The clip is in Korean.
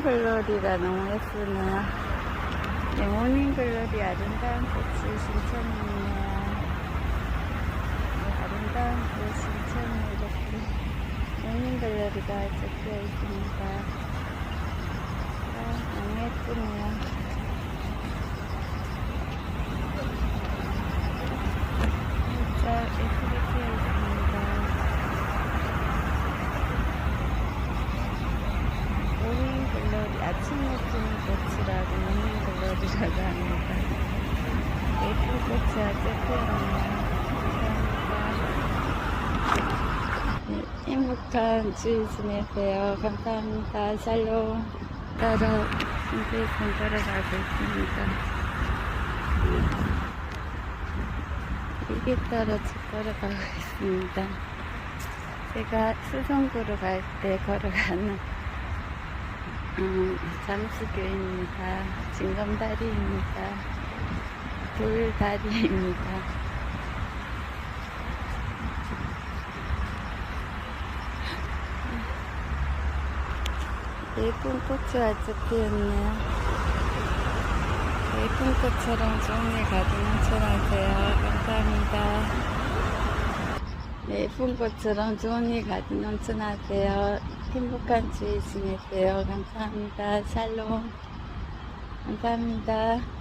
모닝 글로리가 너무 예쁘네요. 네, 모닝 글로리 아름다운 꽃이 신청했네요. 네, 아름다운 꽃 신청을 이렇게 모닝 글로리가 적혀 있습니다. 아, 너무 예쁘네요. 진짜 예쁘게 피어 있습니다. 모닝글로리 아 피는 꽃이라고 모닝글로리라고 합니다. 예쁜 꽃이 아주 피었네요. 행복한 주일 지내세요. 감사합니다. 샬롬. 따라 선생님 걸어가고 있습니다. 이게 따라 집 걸어 가고 있습니다. 제가 수성구로 갈 때 걸어가는 음, 잠수교입니다. 징검다리입니다. 돌다리입니다. 예쁜 꽃이 아주 피었네요. 예쁜 꽃처럼 일 가득 넘쳐나세요. 감사합니다. 네, 예쁜 꽃처럼 좋은 일 가득 넘쳐나세요. 행복한 주일 지내세요. 감사합니다. 샬롬. 감사합니다.